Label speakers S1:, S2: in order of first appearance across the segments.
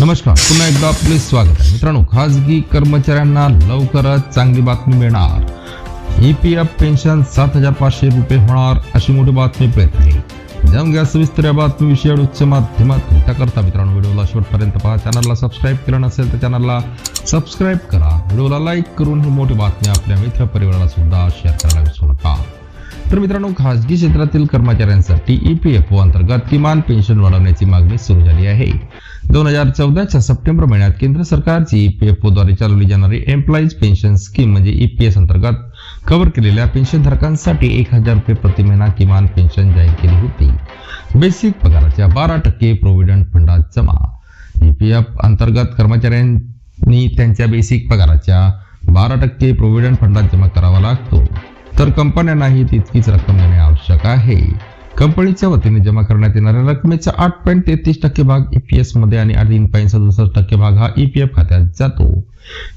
S1: नमस्कार. पुन्हा एकदा आपले स्वागत आहे. मित्रांनो खाजगी कर्मचाऱ्यांना लवकरच चांगली बातमी मिळणार. ई पी एफ पेन्शन सात हजार पाचशे रुपये होणार अशी मोठी बातमी प्रयत्न जाऊन घ्या सविस्तर या बातमीविषयी उच्च माध्यमात करता मित्रांनो व्हिडिओला शेवटपर्यंत पहा. चॅनलला सबस्क्राईब केलं नसेल तर चॅनलला सबस्क्राईब करा. व्हिडिओला लाईक करून ही मोठी बातमी आपल्या मित्र परिवाराला सुद्धा शेअर करायला विसरू नका. तर मित्रांनो खासगी क्षेत्रातील कर्मचाऱ्यांसाठी ई पी एफ ओ अंतर्गत किमान पेन्शन वाढवण्याची मागणी सुरू झाली आहे. दोन हजार चौदाच्या सप्टेंबर महिन्यात केंद्र सरकारची ई पी एफद्वारे चालवली जाणारी एम्प्लॉईज पेन्शन स्कीम म्हणजे ई पी एस अंतर्गत कव्हर केलेल्या पेन्शनधारकांसाठी एक हजार रुपये प्रति महिना किमान पेन्शन जाहीर केली होती. बेसिक पगाराच्या बारा टक्के प्रोव्हिडंट फंडात जमा. ई पी एफ अंतर्गत कर्मचाऱ्यांनी त्यांच्या बेसिक पगाराच्या बारा टक्के प्रोव्हिडंट फंडात जमा करावा लागतो. तर कंपन्यांनाही तितकीच रक्कम देणे आवश्यक आहे. कंपनीच्या वतीने जमा करण्यात येणाऱ्या रकमेचा आठ पॉईंट तेहतीस टक्के भाग ईपीएसमध्ये आणि तीन पॉईंट सदुसष्ट टक्के भाग हा ईपीएफ खात्यात जातो.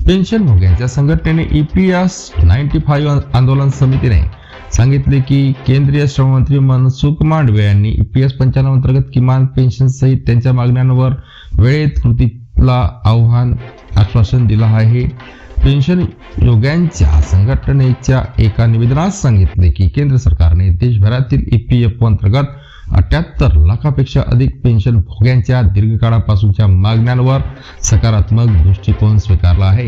S1: पेन्शन भोग्यांच्या संघटनेने ईपीएस नाईन्टी फाईव्ह आंदोलन समितीने सांगितले की केंद्रीय श्रममंत्री मनसुख मांडवे यांनी ईपीएस पंच्याण्णव अंतर्गत किमान पेन्शन सहित त्यांच्या मागण्यांवर वेळेत कृतीला आव्हान आश्वासन दिलं आहे. पेन्शन योग्यांच्या संघटनेच्या एका निवेदनात सांगितले की केंद्र सरकारने देशभरातील ई पी एफ अंतर्गत अठ्याहत्तर लाखापेक्षा अधिक पेन्शन भोग्यांच्या दीर्घकाळापासूनच्या मागण्यांवर सकारात्मक दृष्टिकोन स्वीकारला आहे.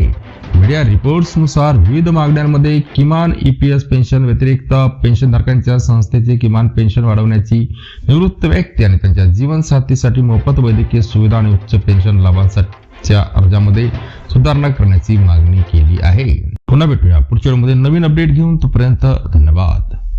S1: मीडिया रिपोर्ट्सनुसार विविध मागण्यांमध्ये किमान ईपीएस पेन्शन व्यतिरिक्त पेन्शनधारकांच्या संस्थेचे किमान पेन्शन वाढवण्याची निवृत्त व्यक्ती आणि त्यांच्या जीवनसाथीसाठी मोफत वैद्यकीय सुविधा आणि उच्च पेन्शन लाभांसाठीच्या अर्जामध्ये सुधारणा करण्याची मागणी केली आहे. पुन्हा भेटूया पुढच्या वेळेमध्ये नवीन अपडेट घेऊन तोपर्यंत धन्यवाद.